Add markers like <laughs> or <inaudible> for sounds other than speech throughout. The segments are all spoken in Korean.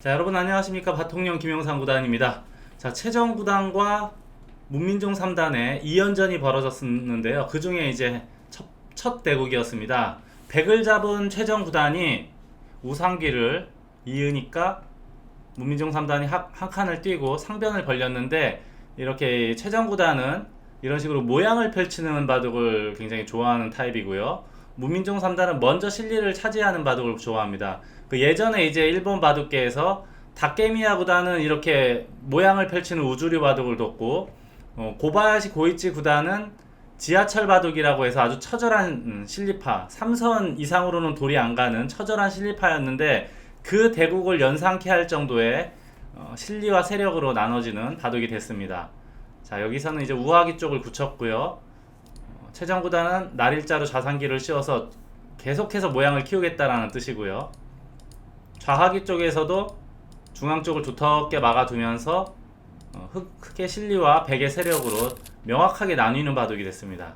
자 여러분 안녕하십니까? 바통령 김영상 구단입니다. 자 최정 구단과 문민종 3단의 2연전이 벌어졌는데요. 그 중에 이제 첫, 첫 대국이었습니다. 백을 잡은 최정 구단이 우상기를 이으니까 문민종 3단이 한, 한 칸을 뛰고 상변을 벌렸는데 이렇게 최정 구단은 이런 식으로 모양을 펼치는 바둑을 굉장히 좋아하는 타입이고요 문민종 3단은 먼저 실리를 차지하는 바둑을 좋아합니다. 그 예전에 이제 일본 바둑계에서 다케미야 구단은 이렇게 모양을 펼치는 우주류 바둑을 뒀고 어, 고바야시 고이치 구단은 지하철 바둑이라고 해서 아주 처절한 음, 실리파 3선 이상으로는 돌이 안 가는 처절한 실리파였는데 그 대국을 연상케 할 정도의 어, 실리와 세력으로 나눠지는 바둑이 됐습니다. 자 여기서는 이제 우하기 쪽을 굳혔고요. 최정 구단은 날일자로 자산기를 씌워서 계속해서 모양을 키우겠다라는 뜻이고요. 좌하기 쪽에서도 중앙 쪽을 두텁게 막아두면서 어, 흑, 흑의 실리와 백의 세력으로 명확하게 나뉘는 바둑이 됐습니다.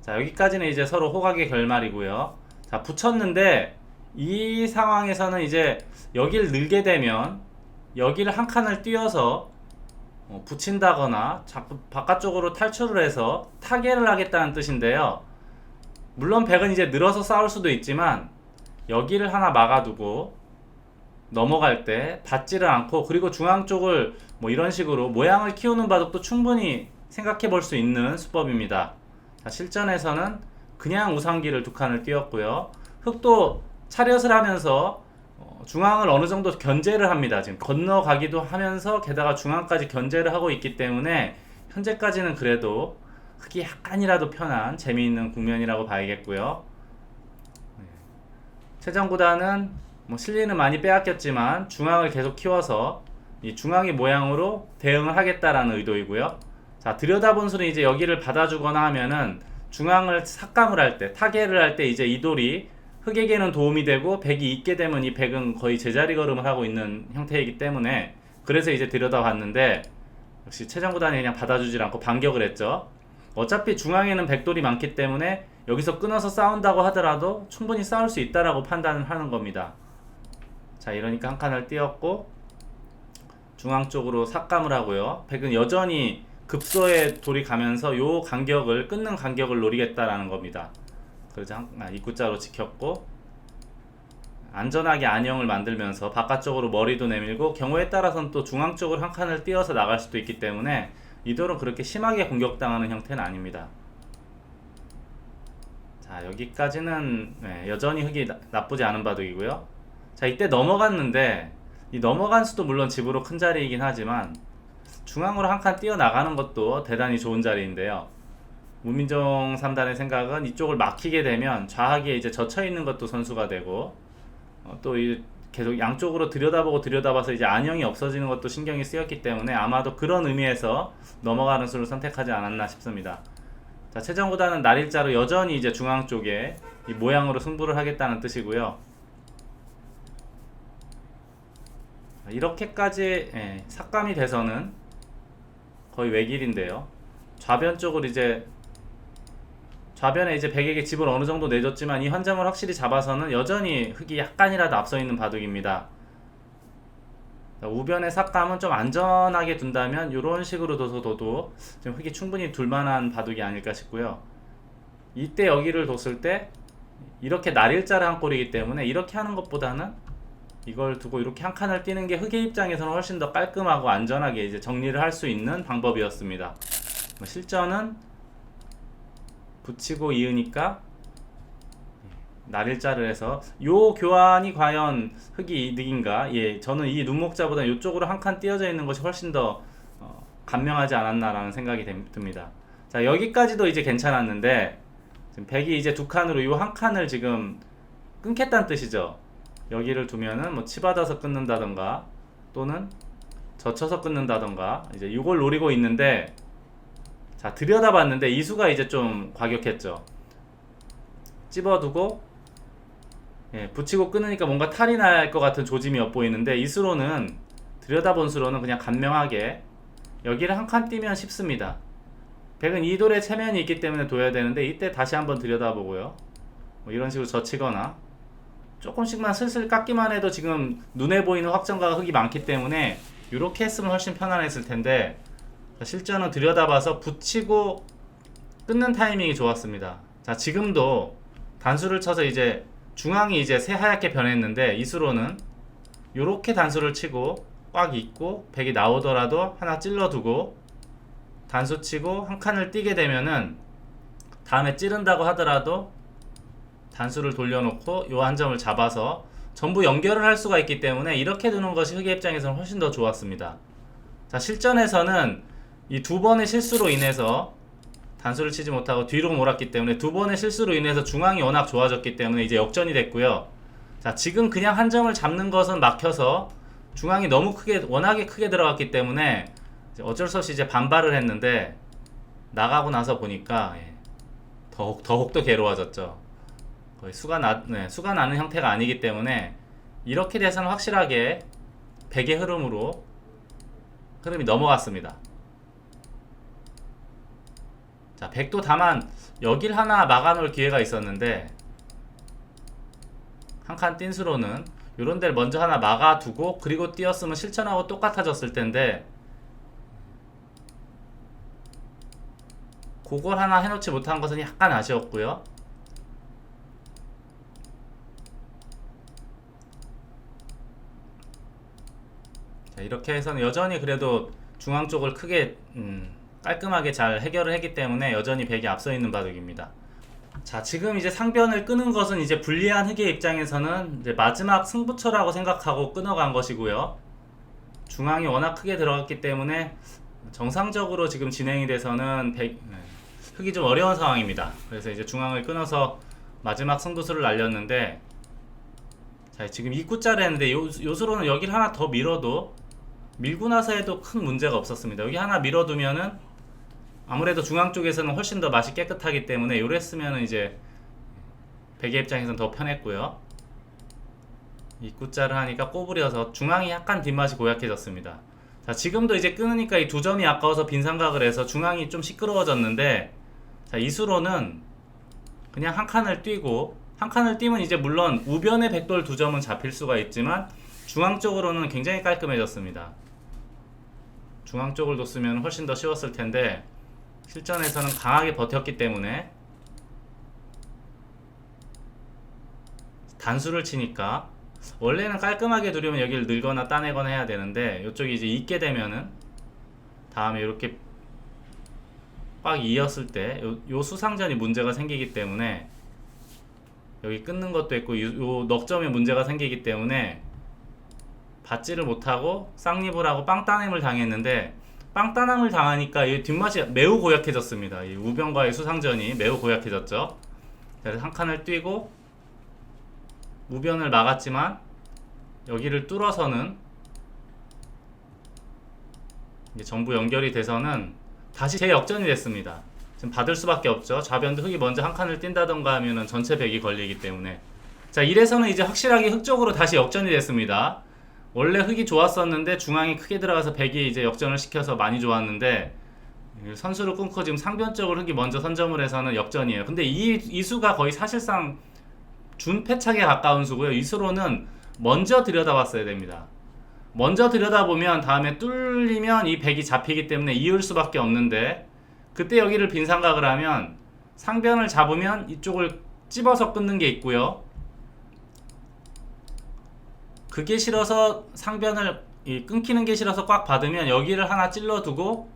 자 여기까지는 이제 서로 호각의 결말이고요. 자 붙였는데 이 상황에서는 이제 여기를 늘게 되면 여기를 한 칸을 띄어서 어, 붙인다거나 자꾸 바깥쪽으로 탈출을 해서 타개를 하겠다는 뜻인데요. 물론 백은 이제 늘어서 싸울 수도 있지만 여기를 하나 막아두고 넘어갈 때 받지를 않고 그리고 중앙 쪽을 뭐 이런 식으로 모양을 키우는 바둑도 충분히 생각해 볼 수 있는 수법입니다. 자, 실전에서는 그냥 우상기를 두 칸을 띄웠고요. 흑도 차렷을 하면서 어, 중앙을 어느 정도 견제를 합니다. 지금 건너가기도 하면서 게다가 중앙까지 견제를 하고 있기 때문에 현재까지는 그래도 흑이 약간이라도 편한 재미있는 국면이라고 봐야겠고요. 네. 최정구단은 뭐 실리는 많이 빼앗겼지만 중앙을 계속 키워서 이 중앙의 모양으로 대응을 하겠다라는 의도이고요. 자 들여다본 수는 이제 여기를 받아주거나 하면은 중앙을 삭감을 할 때 타개를 할 때 이제 이 돌이 흑에게는 도움이 되고 백이 있게 되면 이 백은 거의 제자리 걸음을 하고 있는 형태이기 때문에 그래서 이제 들여다봤는데 역시 최정구단이 그냥 받아주질 않고 반격을 했죠. 어차피 중앙에는 백돌이 많기 때문에 여기서 끊어서 싸운다고 하더라도 충분히 싸울 수 있다라고 판단을 하는 겁니다. 자 이러니까 한 칸을 띄었고 중앙 쪽으로 삭감을 하고요. 백은 여전히 급소에 돌이 가면서 요 간격을 끊는 간격을 노리겠다라는 겁니다. 그래서 한, 아, 입구자로 지켰고 안전하게 안형을 만들면서 바깥쪽으로 머리도 내밀고 경우에 따라서는 또 중앙 쪽으로 한 칸을 띄어서 나갈 수도 있기 때문에 이 돌은 그렇게 심하게 공격당하는 형태는 아닙니다. 자 여기까지는 네, 여전히 흙이 나, 나쁘지 않은 바둑이고요. 자 이때 넘어갔는데 이 넘어간 수도 물론 집으로 큰 자리이긴 하지만 중앙으로 한 칸 뛰어 나가는 것도 대단히 좋은 자리인데요. 문민정 3단의 생각은 이쪽을 막히게 되면 좌하기에 이제 젖혀 있는 것도 선수가 되고 어, 또이 계속 양쪽으로 들여다보고 들여다봐서 이제 안형이 없어지는 것도 신경이 쓰였기 때문에 아마도 그런 의미에서 넘어가는 수를 선택하지 않았나 싶습니다. 자, 최정구단은 날일자로 여전히 이제 중앙 쪽에 이 모양으로 승부를 하겠다는 뜻이고요. 자, 이렇게까지 예, 삭감이 돼서는 거의 외길인데요. 좌변 쪽으로 이제 좌변에 이제 백에게 집을 어느 정도 내줬지만 이한 점을 확실히 잡아서는 여전히 흙이 약간이라도 앞서 있는 바둑입니다. 자, 우변의 삭감은 좀 안전하게 둔다면 이런 식으로 둬서 둬도 좀 흙이 충분히 둘만한 바둑이 아닐까 싶고요. 이때 여기를 뒀을 때 이렇게 날일자를 한 꼴이기 때문에 이렇게 하는 것보다는 이걸 두고 이렇게 한 칸을 띄는 게 흑의 입장에서는 훨씬 더 깔끔하고 안전하게 이제 정리를 할 수 있는 방법이었습니다. 뭐 실전은 붙이고 이으니까 날일자를 해서 요 교환이 과연 흑이 이득인가? 예, 저는 이 눈목자보다 이쪽으로 한 칸 띄어져 있는 것이 훨씬 더 어, 간명하지 않았나라는 생각이 됨- 듭니다. 자 여기까지도 이제 괜찮았는데 지금 백이 이제 두 칸으로 요한 칸을 지금 끊겠다는 뜻이죠. 여기를 두면은 뭐 치받아서 끊는다던가 또는 젖혀서 끊는다던가 이제 이걸 노리고 있는데 자 들여다봤는데 이수가 이제 좀 과격했죠. 찝어두고 예, 붙이고 끊으니까 뭔가 탈이 날 것 같은 조짐이 엿보이는데 이수로는 들여다본 수로는 그냥 간명하게 여기를 한칸 띄면 쉽습니다. 백은 이 돌에 체면이 있기 때문에 둬야 되는데 이때 다시 한번 들여다보고요. 뭐 이런 식으로 젖히거나 조금씩만 슬슬 깎기만 해도 지금 눈에 보이는 확정가가 흙이 많기 때문에 이렇게 했으면 훨씬 편안했을 텐데 자, 실전은 들여다봐서 붙이고 끊는 타이밍이 좋았습니다. 자 지금도 단수를 쳐서 이제 중앙이 이제 새하얗게 변했는데 이수로는 이렇게 단수를 치고 꽉 있고 백이 나오더라도 하나 찔러두고 단수 치고 한 칸을 띄게 되면은 다음에 찌른다고 하더라도 단수를 돌려놓고 요 한 점을 잡아서 전부 연결을 할 수가 있기 때문에 이렇게 두는 것이 흑의 입장에서는 훨씬 더 좋았습니다. 자 실전에서는 이 두 번의 실수로 인해서 단수를 치지 못하고 뒤로 몰았기 때문에 두 번의 실수로 인해서 중앙이 워낙 좋아졌기 때문에 이제 역전이 됐고요. 자 지금 그냥 한 점을 잡는 것은 막혀서 중앙이 너무 크게 워낙에 크게 들어갔기 때문에 어쩔 수 없이 이제 반발을 했는데 나가고 나서 보니까 예, 더욱 더욱더 괴로워졌죠. 거의 수가 나 네, 수가 나는 형태가 아니기 때문에 이렇게 돼서는 확실하게 백의 흐름으로 흐름이 넘어갔습니다. 자, 백도 다만 여길 하나 막아놓을 기회가 있었는데 한 칸 띵수로는 요런 데를 먼저 하나 막아두고 그리고 뛰었으면 실전하고 똑같아졌을 텐데 그걸 하나 해놓지 못한 것은 약간 아쉬웠고요. 자, 이렇게 해서는 여전히 그래도 중앙 쪽을 크게 음, 깔끔하게 잘 해결을 했기 때문에 여전히 백이 앞서 있는 바둑입니다. 자, 지금 이제 상변을 끄는 것은 이제 불리한 흑의 입장에서는 이제 마지막 승부처라고 생각하고 끊어간 것이고요. 중앙이 워낙 크게 들어갔기 때문에 정상적으로 지금 진행이 돼서는 백, 네, 흑이 좀 어려운 상황입니다. 그래서 이제 중앙을 끊어서 마지막 승부수를 날렸는데 자, 지금 2구짜리 했는데 요, 요수로는 여기를 하나 더 밀어도 밀고 나서 해도 큰 문제가 없었습니다. 여기 하나 밀어두면은 아무래도 중앙 쪽에서는 훨씬 더 맛이 깨끗하기 때문에 요랬으면은 이제 백의 입장에서는 더 편했고요. 입구자를 하니까 꼬부려서 중앙이 약간 뒷맛이 고약해졌습니다. 자 지금도 이제 끊으니까 이 두 점이 아까워서 빈삼각을 해서 중앙이 좀 시끄러워졌는데 자 이수로는 그냥 한 칸을 뛰고 한 칸을 뛰면 이제 물론 우변의 백돌 두 점은 잡힐 수가 있지만 중앙 쪽으로는 굉장히 깔끔해졌습니다. 중앙 쪽을 뒀으면 훨씬 더 쉬웠을 텐데 실전에서는 강하게 버텼기 때문에 단수를 치니까 원래는 깔끔하게 두려면 여기를 늘거나 따내거나 해야 되는데 이쪽이 이제 있게 되면은 다음에 이렇게 꽉 이었을 때 요 수상전이 문제가 생기기 때문에 여기 끊는 것도 있고 요, 요 넉점에 문제가 생기기 때문에 받지를 못하고 쌍립을 하고 빵따냄을 당했는데 빵따남을 당하니까 이 뒷맛이 매우 고약해졌습니다. 이 우병과의 수상전이 매우 고약해졌죠. 그래서 한 칸을 뛰고 우변을 막았지만 여기를 뚫어서는 전부 연결이 돼서는 다시 재역전이 됐습니다. 지금 받을 수밖에 없죠. 좌변도 흙이 먼저 한 칸을 뛴다던가 하면은 전체 백이 걸리기 때문에 자 이래서는 이제 확실하게 흙 쪽으로 다시 역전이 됐습니다. 원래 흙이 좋았었는데 중앙이 크게 들어가서 백이 이제 역전을 시켜서 많이 좋았는데 선수를 끊고 지금 상변적으로 흙이 먼저 선점을 해서는 역전이에요. 근데 이, 이 수가 거의 사실상 준패착에 가까운 수고요. 이 수로는 먼저 들여다봤어야 됩니다. 먼저 들여다보면 다음에 뚫리면 이 백이 잡히기 때문에 이을 수밖에 없는데 그때 여기를 빈 삼각을 하면 상변을 잡으면 이쪽을 찝어서 끊는 게 있고요. 그게 싫어서 상변을 이 끊기는 게 싫어서 꽉 받으면 여기를 하나 찔러두고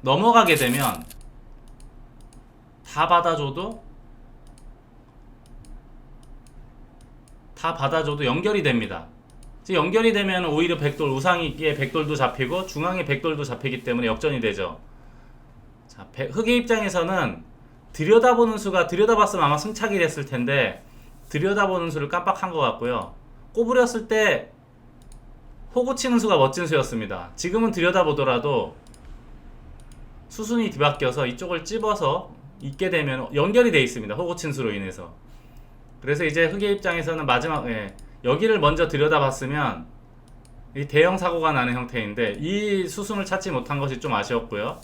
넘어가게 되면 다 받아줘도 다 받아줘도 연결이 됩니다. 연결이 되면 오히려 백돌 우상이의 백돌도 잡히고 중앙의 백돌도 잡히기 때문에 역전이 되죠. 자, 백- 흑의 입장에서는 들여다보는 수가 들여다봤으면 아마 승착이 됐을 텐데 들여다보는 수를 깜빡한 것 같고요. 꼬부렸을 때 호구 치는 수가 멋진 수였습니다. 지금은 들여다보더라도 수순이 뒤바뀌어서 이쪽을 찝어서 있게 되면 연결이 돼 있습니다. 호구 친 수로 인해서. 그래서 이제 흑의 입장에서는 마지막 에 여기를 먼저 들여다봤으면 이 대형 사고가 나는 형태인데 이 수순을 찾지 못한 것이 좀 아쉬웠고요.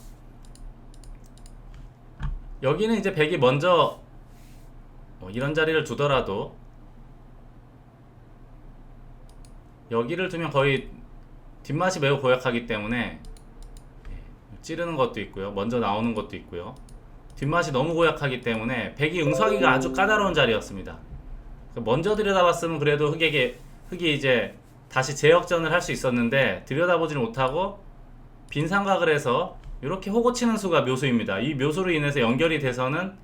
여기는 이제 백이 먼저 뭐 이런 자리를 두더라도 여기를 두면 거의 뒷맛이 매우 고약하기 때문에 예, 찌르는 것도 있고요. 먼저 나오는 것도 있고요. 뒷맛이 너무 고약하기 때문에 백이 응수하기가 아주 까다로운 자리였습니다. 그러니까 먼저 들여다봤으면 그래도 흑에게 흑이 이제 다시 재역전을 할 수 있었는데 들여다보지는 못하고 빈 삼각을 해서 이렇게 호구치는 수가 묘수입니다. 이 묘수로 인해서 연결이 돼서는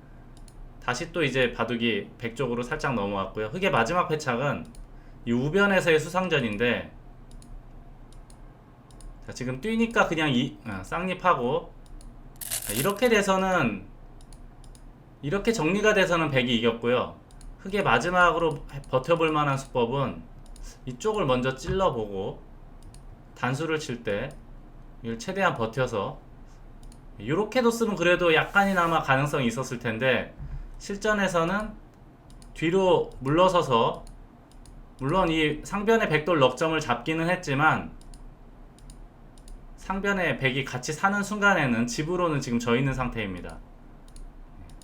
다시 또 이제 바둑이 백 쪽으로 살짝 넘어왔고요. 흑의 마지막 패착은 이 우변에서의 수상전인데 자 지금 뛰니까 그냥 이 아, 쌍립하고 자, 이렇게 돼서는 이렇게 정리가 돼서는 백이 이겼고요. 흑의 마지막으로 버텨볼 만한 수법은 이쪽을 먼저 찔러보고 단수를 칠 때 이걸 최대한 버텨서 이렇게도 쓰면 그래도 약간이나마 가능성이 있었을 텐데 실전에서는 뒤로 물러서서 물론 이 상변의 백돌 넉점을 잡기는 했지만 상변의 백이 같이 사는 순간에는 집으로는 지금 져 있는 상태입니다.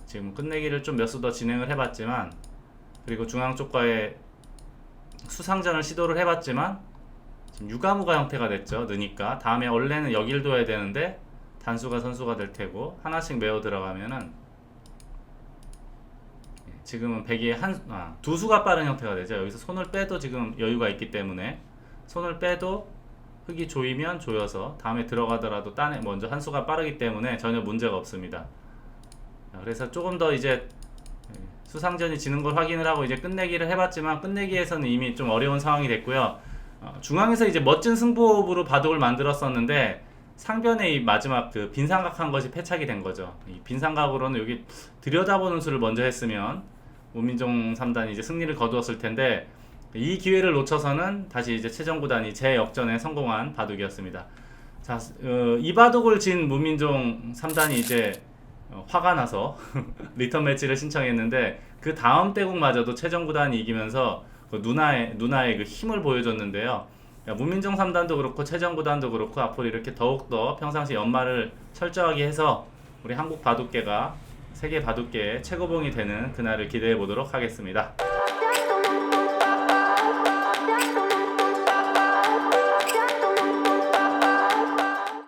지금 끝내기를 좀 몇 수 더 진행을 해봤지만 그리고 중앙 쪽과의 수상전을 시도를 해봤지만 지금 유가무가 형태가 됐죠. 느니까 다음에 원래는 여길 둬야 되는데 단수가 선수가 될 테고 하나씩 메어 들어가면은 예, 지금은 백이 한, 아, 두 수가 빠른 형태가 되죠. 여기서 손을 빼도 지금 여유가 있기 때문에 손을 빼도 흙이 조이면 조여서 다음에 들어가더라도 딴에 먼저 한 수가 빠르기 때문에 전혀 문제가 없습니다. 자, 그래서 조금 더 이제 예, 수상전이 지는 걸 확인을 하고 이제 끝내기를 해봤지만 끝내기에서는 이미 좀 어려운 상황이 됐고요. 어, 중앙에서 이제 멋진 승부업으로 바둑을 만들었었는데 상변에 이 마지막 그 빈삼각한 것이 패착이 된 거죠. 이 빈삼각으로는 여기 들여다보는 수를 먼저 했으면 우민종 3단이 이제 승리를 거두었을 텐데 이 기회를 놓쳐서는 다시 이제 최정구단이 재역전에 성공한 바둑이었습니다. 자, 어, 이 바둑을 진 무민종 3단이 이제 어, 화가 나서 <laughs> 리턴 매치를 신청했는데 그 다음 대국마저도 최정구단이 이기면서 그 누나의 누나의 그 힘을 보여줬는데요. 야, 무민정 3단도 그렇고 최정구단도 그렇고 앞으로 이렇게 더욱더 평상시 연말을 철저하게 해서 우리 한국 바둑계가 세계 바둑계의 최고봉이 되는 그날을 기대해 보도록 하겠습니다.